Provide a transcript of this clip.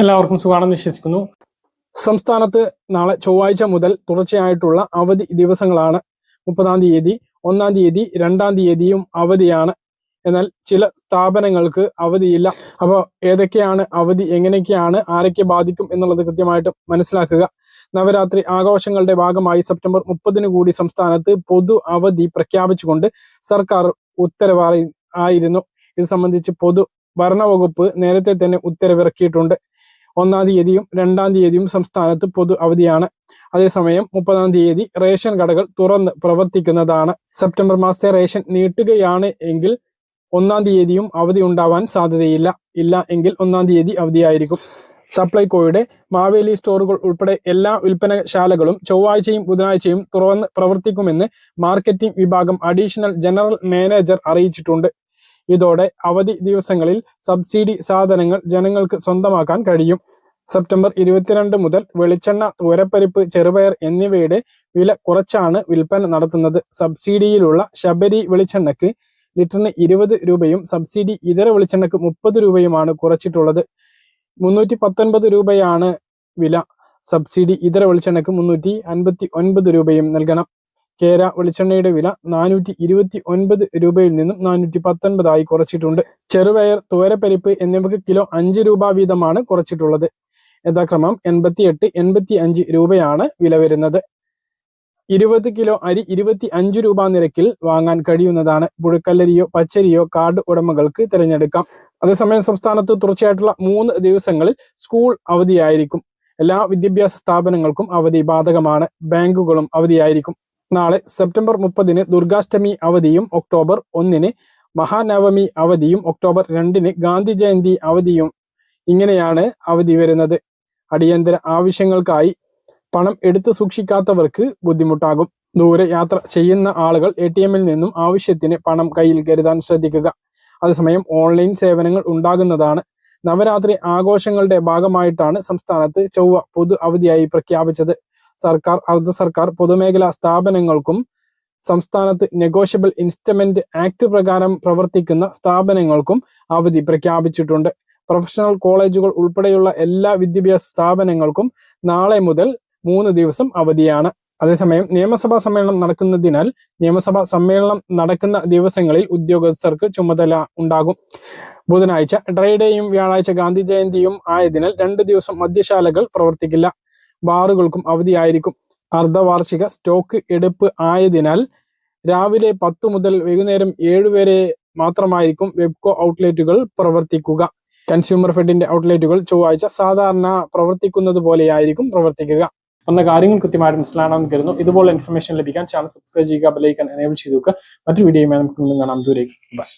എല്ലാവർക്കും സുഖാണെന്ന് വിശ്വസിക്കുന്നു. സംസ്ഥാനത്ത് നാളെ ചൊവ്വാഴ്ച മുതൽ തുടർച്ചയായിട്ടുള്ള അവധി ദിവസങ്ങളാണ് മുപ്പതാം തീയതി ഒന്നാം തീയതി രണ്ടാം തീയതിയും അവധിയാണ്. എന്നാൽ ചില സ്ഥാപനങ്ങൾക്ക് അവധിയില്ല. അപ്പോൾ ഏതൊക്കെയാണ് അവധി എങ്ങനെയൊക്കെയാണ് ആരൊക്കെ ബാധിക്കും എന്നുള്ളത് കൃത്യമായിട്ട് മനസ്സിലാക്കുക. നവരാത്രി ആഘോഷങ്ങളുടെ ഭാഗമായി സെപ്റ്റംബർ മുപ്പതിന് കൂടി സംസ്ഥാനത്ത് പൊതു അവധി പ്രഖ്യാപിച്ചുകൊണ്ട് സർക്കാർ ഉത്തരവായി ആയിരുന്നു. ഇത് സംബന്ധിച്ച് പൊതു ഭരണവകുപ്പ് നേരത്തെ തന്നെ ഉത്തരവിറക്കിയിട്ടുണ്ട്. ഒന്നാം തീയതിയും രണ്ടാം തീയതിയും സംസ്ഥാനത്ത് പൊതു അവധിയാണ്. അതേസമയം മുപ്പതാം തീയതി റേഷൻ കടകൾ തുറന്ന് പ്രവർത്തിക്കുന്നതാണ്. സെപ്റ്റംബർ മാസത്തെ റേഷൻ നീട്ടുകയാണ് എങ്കിൽ ഒന്നാം തീയതിയും അവധി ഉണ്ടാവാൻ സാധ്യതയില്ല. ഇല്ല എങ്കിൽ ഒന്നാം തീയതി അവധിയായിരിക്കും. സപ്ലൈകോയുടെ മാവേലി സ്റ്റോറുകൾ ഉൾപ്പെടെ എല്ലാ വിൽപ്പനശാലകളും ചൊവ്വാഴ്ചയും ബുധനാഴ്ചയും തുറന്ന് പ്രവർത്തിക്കുമെന്ന് മാർക്കറ്റിംഗ് വിഭാഗം അഡീഷണൽ ജനറൽ മാനേജർ അറിയിച്ചിട്ടുണ്ട്. ഇതോടെ അവധി ദിവസങ്ങളിൽ സബ്സിഡി സാധനങ്ങൾ ജനങ്ങൾക്ക് സ്വന്തമാക്കാൻ കഴിയും. സെപ്റ്റംബർ ഇരുപത്തിരണ്ട് മുതൽ വെളിച്ചെണ്ണ തൂരപ്പരിപ്പ് ചെറുപയർ എന്നിവയുടെ വില കുറച്ചാണ് വിൽപ്പന നടത്തുന്നത്. സബ്സിഡിയിലുള്ള ശബരി വെളിച്ചെണ്ണയ്ക്ക് ലിറ്ററിന് ഇരുപത് രൂപയും സബ്സിഡി ഇതര വെളിച്ചെണ്ണയ്ക്ക് മുപ്പത് രൂപയുമാണ് കുറച്ചിട്ടുള്ളത്. മുന്നൂറ്റി പത്തൊൻപത് രൂപയാണ് വില. സബ്സിഡി ഇതര വെളിച്ചെണ്ണയ്ക്ക് മുന്നൂറ്റി അൻപത്തി ഒൻപത് രൂപയും നൽകണം. കേര വെളിച്ചെണ്ണയുടെ വില നാനൂറ്റി ഇരുപത്തി ഒൻപത് രൂപയിൽ നിന്നും നാനൂറ്റി പത്തൊൻപതായി കുറച്ചിട്ടുണ്ട്. ചെറുപയർ തുവരപ്പരിപ്പ് എന്നിവയ്ക്ക് കിലോ അഞ്ച് രൂപ വീതമാണ് കുറച്ചിട്ടുള്ളത്. യഥാക്രമം എൺപത്തി എട്ട് എൺപത്തി അഞ്ച് രൂപയാണ് വില വരുന്നത്. ഇരുപത് കിലോ അരി ഇരുപത്തി അഞ്ച് രൂപ നിരക്കിൽ വാങ്ങാൻ കഴിയുന്നതാണ്. പുഴുക്കല്ലരിയോ പച്ചരിയോ കാർഡ് ഉടമകൾക്ക് തിരഞ്ഞെടുക്കാം. അതേസമയം സംസ്ഥാനത്ത് തുടർച്ചയായിട്ടുള്ള മൂന്ന് ദിവസങ്ങളിൽ സ്കൂൾ അവധിയായിരിക്കും. എല്ലാ വിദ്യാഭ്യാസ സ്ഥാപനങ്ങൾക്കും അവധി ബാധകമാണ്. ബാങ്കുകളും അവധിയായിരിക്കും. നാളെ സെപ്റ്റംബർ മുപ്പതിന് ദുർഗാഷ്ടമി അവധിയും ഒക്ടോബർ ഒന്നിന് മഹാനവമി അവധിയും ഒക്ടോബർ രണ്ടിന് ഗാന്ധി ജയന്തി അവധിയും ഇങ്ങനെയാണ് അവധി വരുന്നത്. അടിയന്തര ആവശ്യങ്ങൾക്കായി പണം എടുത്തു സൂക്ഷിക്കാത്തവർക്ക് ബുദ്ധിമുട്ടാകും. ദൂരെ യാത്ര ചെയ്യുന്ന ആളുകൾ എ ടി എമ്മിൽ നിന്നും ആവശ്യത്തിന് പണം കയ്യിൽ കരുതാൻ ശ്രദ്ധിക്കുക. അതേസമയം ഓൺലൈൻ സേവനങ്ങൾ ഉണ്ടാകുന്നതാണ്. നവരാത്രി ആഘോഷങ്ങളുടെ ഭാഗമായിട്ടാണ് സംസ്ഥാനത്ത് ചൊവ്വ പൊതു അവധിയായി പ്രഖ്യാപിച്ചത്. സർക്കാർ അർദ്ധ സർക്കാർ പൊതുമേഖലാ സ്ഥാപനങ്ങൾക്കും സംസ്ഥാനത്ത് നെഗോഷ്യബിൾ ഇൻസ്റ്റമെന്റ് ആക്ട് പ്രകാരം പ്രവർത്തിക്കുന്ന സ്ഥാപനങ്ങൾക്കും അവധി പ്രഖ്യാപിച്ചിട്ടുണ്ട്. പ്രൊഫഷണൽ കോളേജുകൾ ഉൾപ്പെടെയുള്ള എല്ലാ വിദ്യാഭ്യാസ സ്ഥാപനങ്ങൾക്കും നാളെ മുതൽ മൂന്ന് ദിവസം അവധിയാണ്. അതേസമയം നിയമസഭാ സമ്മേളനം നടക്കുന്നതിനാൽ നിയമസഭാ സമ്മേളനം നടക്കുന്ന ദിവസങ്ങളിൽ ഉദ്യോഗസ്ഥർക്ക് ചുമതല ഉണ്ടാകും. ബുധനാഴ്ച ഡ്രൈഡേയും വ്യാഴാഴ്ച ഗാന്ധി ജയന്തിയും ആയതിനാൽ രണ്ട് ദിവസം മദ്യശാലകൾ പ്രവർത്തിക്കില്ല. ബാറുകൾക്കും അവധിയായിരിക്കും. അർദ്ധവാർഷിക സ്റ്റോക്ക് എടുപ്പ് ആയതിനാൽ രാവിലെ പത്ത് മുതൽ വൈകുന്നേരം ഏഴ് വരെ മാത്രമായിരിക്കും വെബ്കോ ഔട്ട്ലെറ്റുകൾ പ്രവർത്തിക്കുക. കൺസ്യൂമർ ഫെഡിന്റെ ഔട്ട്ലെറ്റുകൾ ചൊവ്വാഴ്ച സാധാരണ പ്രവർത്തിക്കുന്നത് പോലെയായിരിക്കും പ്രവർത്തിക്കുക. പറഞ്ഞ കാര്യങ്ങൾ കൃത്യമായിട്ട് മനസ്സിലാണെന്ന് കരുതുന്നു. ഇതുപോലെ ഇൻഫർമേഷൻ ലഭിക്കാൻ ചാനൽ സബ്സ്ക്രൈബ് ചെയ്യുക ബെലൈക്കൻ എനേബിൾ ചെയ്തു വെക്കുക. മറ്റൊരു വീഡിയോയുമായി നമുക്ക് വീണ്ടും കാണാം. ദൂരേക്ക് ബൈ